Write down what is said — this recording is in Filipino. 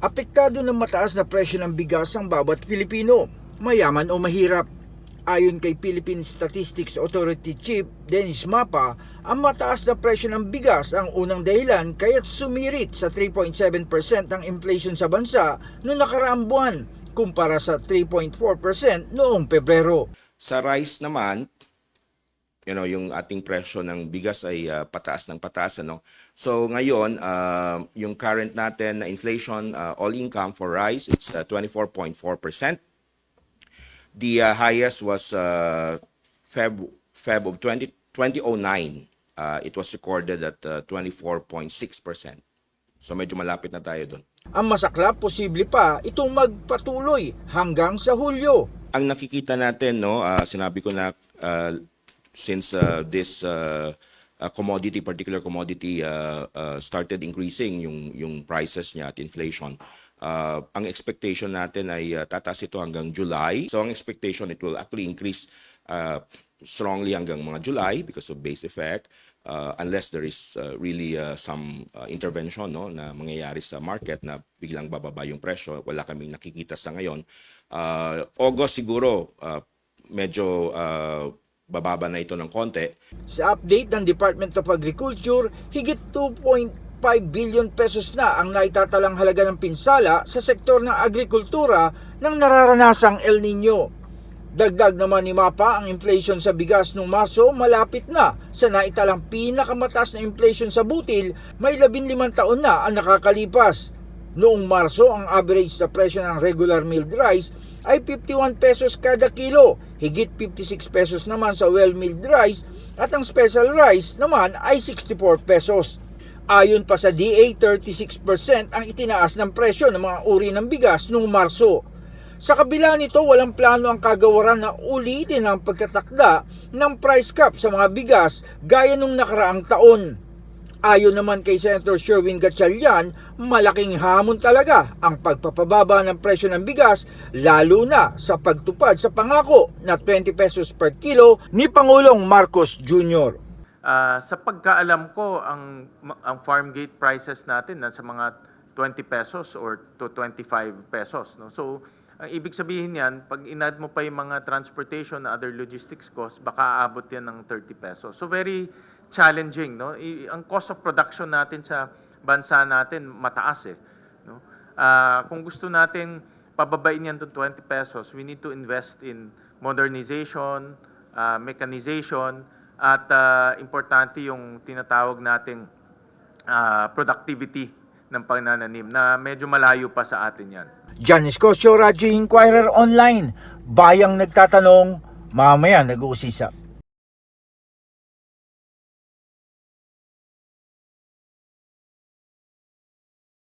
Apektado ng mataas na presyo ng bigas ang bawat Pilipino, mayaman o mahirap. Ayon kay Philippine Statistics Authority Chief Dennis Mapa, ang mataas na presyo ng bigas ang unang dahilan kaya't sumirit sa 3.7% ang inflation sa bansa noong nakaraang buwan kumpara sa 3.4% noong Pebrero. Sa rice naman, you know, yung ating presyo ng bigas ay ah, pataas ng pataas ano. So ngayon, ah, yung current natin na inflation uh, all income for rice it's uh, 24.4%. The uh, highest was uh, Feb Feb of 20 2009. Uh, it was recorded at uh, 24.6%. So medyo malapit na tayo doon. Ang masaklap, posible pa itong magpatuloy hanggang sa Hulyo. ang nakikita natin no ah, sinabi ko na ah, since ah, this ah, ah, commodity particular commodity ah, ah, started increasing yung yung prices niya at inflation. Ah, ang expectation natin ay ah, tataas ito hanggang July. So ang expectation it will actually increase ah, strongly hanggang mga July because of base effect uh, unless there is uh, really uh, some uh, intervention no na mangyayari sa market na biglang bababa yung presyo. Wala kaming nakikita sa ngayon. Uh, August siguro uh, medyo uh, bababa na ito ng konti Sa update ng Department of Agriculture, higit 2.5 billion pesos na ang naitatalang halaga ng pinsala sa sektor ng agrikultura ng nararanasang El Nino. Dagdag naman ni Mapa ang inflation sa bigas noong Marso malapit na sa naitalang pinakamataas na inflation sa butil may 15 taon na ang nakakalipas. Noong Marso, ang average sa presyo ng regular milled rice ay 51 pesos kada kilo, higit 56 pesos naman sa well-milled rice at ang special rice naman ay 64 pesos. Ayon pa sa DA, 36% ang itinaas ng presyo ng mga uri ng bigas noong Marso. Sa kabila nito, walang plano ang kagawaran na ulitin ang pagtatakda ng price cap sa mga bigas gaya nung nakaraang taon. Ayon naman kay Senator Sherwin Gatchalian, malaking hamon talaga ang pagpapababa ng presyo ng bigas lalo na sa pagtupad sa pangako na 20 pesos per kilo ni Pangulong Marcos Jr. Ah, sa pagkaalam ko, ang, ang farm gate prices natin nasa mga 20 pesos or to 25 pesos. No? So, ang ibig sabihin yan, pag inad mo pa yung mga transportation na other logistics costs, baka aabot yan ng 30 pesos. So, very challenging. No? I- ang cost of production natin sa bansa natin mataas eh. No? Ah, kung gusto nating pababain yan to 20 pesos, we need to invest in modernization, ah, mechanization, at ah, importante yung tinatawag nating ah, productivity ng pagnananim na medyo malayo pa sa atin yan. John Escosio, Radyo Inquirer Online. Bayang nagtatanong, mamaya nag-uusisa.